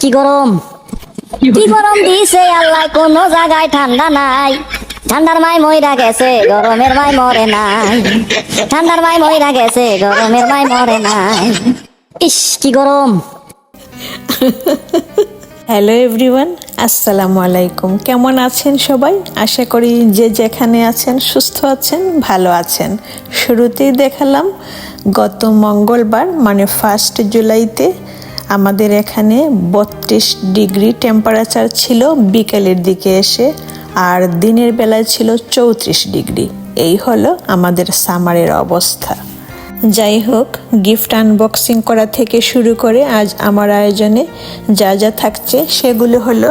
কি গরম? কি গরম? দিছে আল্লাহ কোনো জায়গায় ঠান্ডা নাই। ঠান্ডার মাই মইরা গেছে গরমের মাই মরে নাই। ঠান্ডার মাই মইরা গেছে গরমের মাই মরে নাই। ইস কি গরম। হ্যালো এভরিওয়ান আসসালামু আলাইকুম। কেমন আছেন সবাই? আশা করি যে যেখানে আছেন সুস্থ আছেন ভালো আছেন। শুরুতেই দেখালাম গত মঙ্গলবার মানে ফার্স্ট জুলাইতে আমাদের এখানে বত্রিশ ডিগ্রি টেম্পারেচার ছিল বিকেলের দিকে এসে, আর দিনের বেলায় ছিল চৌত্রিশ ডিগ্রি। এই হলো আমাদের সামারের অবস্থা। যাই হোক গিফট আনবক্সিং করা থেকে শুরু করে আজ আমার আয়োজনে যা যা থাকছে সেগুলো হলো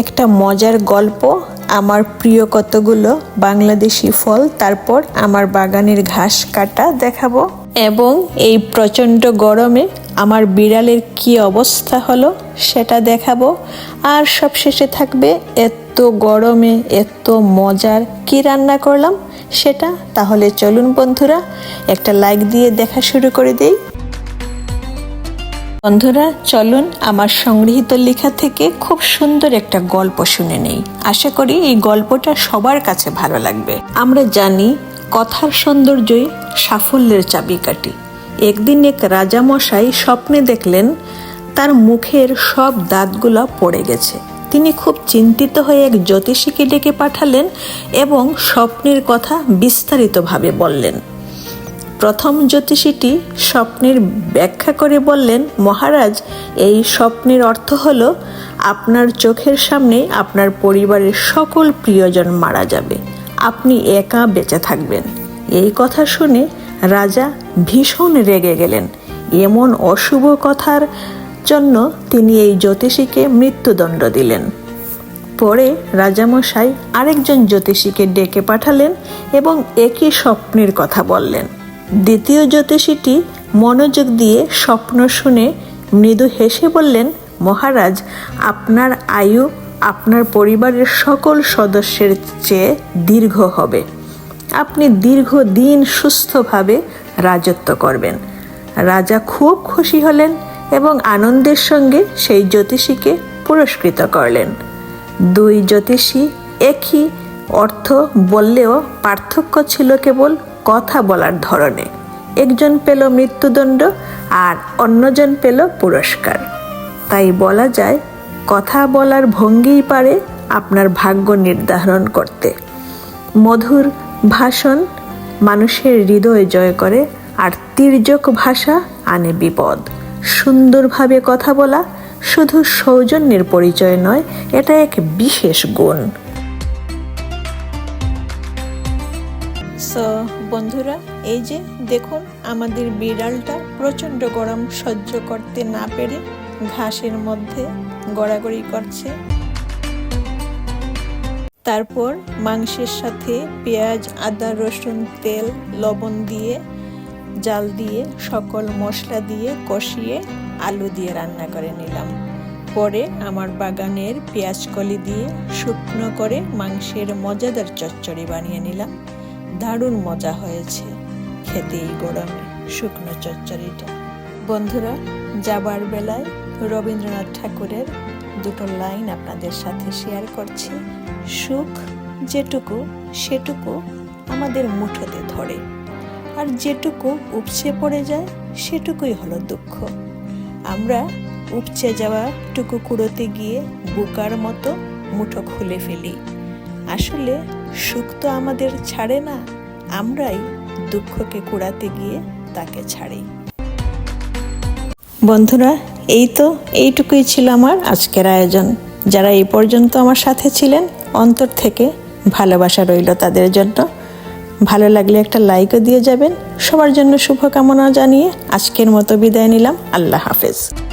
একটা মজার গল্প, আমার প্রিয় কতগুলো বাংলাদেশি ফল, তারপর আমার বাগানের ঘাস কাটা দেখাবো, এবং এই প্রচণ্ড গরমে আমার বিড়ালের কি অবস্থা হলো সেটা দেখাবো। আর সব শেষে থাকবে এত গরমে, এত মজার কি রান্না করলাম সেটা। তাহলে চলুন বন্ধুরা, একটা লাইক দিয়ে দেখা শুরু করে দেই। বন্ধুরা, চলুন আমার সংগৃহীত লেখা থেকে খুব সুন্দর একটা গল্প শুনে নেই। আশা করি এই গল্পটা সবার কাছে ভালো লাগবে। আমরা জানি, কথার সৌন্দর্যই সাফল্যের চাবিকাঠি। একদিন এক রাজামশাই স্বপ্নে দেখলেন, তার মুখের সব দাঁতগুলো পড়ে গেছে। তিনি খুব চিন্তিত হয়ে এক জ্যোতিষীকে ডেকে পাঠালেন এবং স্বপ্নের কথা বিস্তারিতভাবে বললেন। প্রথম জ্যোতিষীটি স্বপ্নের ব্যাখ্যা করে বললেন, মহারাজ, এই স্বপ্নের অর্থ হলো, আপনার চোখের সামনে আপনার পরিবারের সকল প্রিয়জন মারা যাবে। আপনি একা বেঁচে থাকবেন। এই কথা শুনে রাজা ভীষণ রেগে গেলেন। এমন অশুভ কথার জন্য তিনি এই জ্যোতিষীকে মৃত্যুদণ্ড দিলেন। পরে রাজামশাই আরেকজন জ্যোতিষীকে ডেকে পাঠালেন এবং একই স্বপ্নের কথা বললেন। দ্বিতীয় জ্যোতিষীটি মনোযোগ দিয়ে স্বপ্ন শুনে মৃদু হেসে বললেন, মহারাজ, আপনার আয়ু আপনার পরিবারের সকল সদস্যের চেয়ে দীর্ঘ হবে। আপনি দীর্ঘদিন সুস্থভাবে রাজত্ব করবেন। রাজা খুব খুশি হলেন এবং আনন্দের সঙ্গে সেই জ্যোতিষীকে পুরস্কৃত করলেন। দুই জ্যোতিষী একই অর্থ বললেও পার্থক্য ছিল কেবল কথা বলার ধরনে। একজন পেল মৃত্যুদণ্ড আর অন্যজন পেল পুরস্কার। তাই বলা যায়, কথা বলার ভঙ্গিই পারে আপনার ভাগ্য নির্ধারণ করতে। মধুর ভাষণ মানুষের হৃদয় জয় করে আর তির্যক ভাষা আনে বিপদ। সুন্দরভাবে কথা বলা শুধু সৌজন্যের পরিচয় নয়, এটা এক বিশেষ গুণ। সো বন্ধুরা, এই যে দেখুন আমাদের বিড়ালটা প্রচণ্ড গরম সহ্য করতে না পেরে ঘাসের মধ্যে গড়াগড়ি করছে। তারপর মাংসের সাথে পেঁয়াজ, আদা, রসুন, তেল, লবণ দিয়ে, জাল দিয়ে, সকল মশলা দিয়ে কষিয়ে আলু দিয়ে রান্না করে নিলাম। পরে আমার বাগানের পেঁয়াজ কলি দিয়ে শুকনো করে মাংসের মজাদার চচ্চড়ি বানিয়ে নিলাম। দারুণ মজা হয়েছে খেতে এই গরমে শুকনো চচ্চড়িটা। বন্ধুরা, যাবার বেলায় রবীন্দ্রনাথ ঠাকুরের দুটো লাইন আপনাদের সাথে শেয়ার করছি। সুখ যেটুকু, সেটুকু আমাদের মুঠোতে ধরে। আর যেটুকু উপচে পড়ে যায়, সেটুকুই হলো দুঃখ। আমরা উপচে যাওয়া টুকু কুড়োতে গিয়ে বুকার মতো মুঠো খুলে ফেলি। আসলে সুখ তো আমাদের ছাড়ে না, আমরাই দুঃখকে কুড়াতে গিয়ে তাকে ছাড়ি। বন্ধুরা এই তো এইটুকুই ছিল আমার আজকের আয়োজন। যারা এই পর্যন্ত আমার সাথে ছিলেন, অন্তর থেকে ভালোবাসা রইল তাদের জন্য। ভালো লাগলে একটা লাইকও দিয়ে যাবেন। সবার জন্য শুভকামনা জানিয়ে আজকের মতো বিদায় নিলাম। আল্লাহ হাফেজ।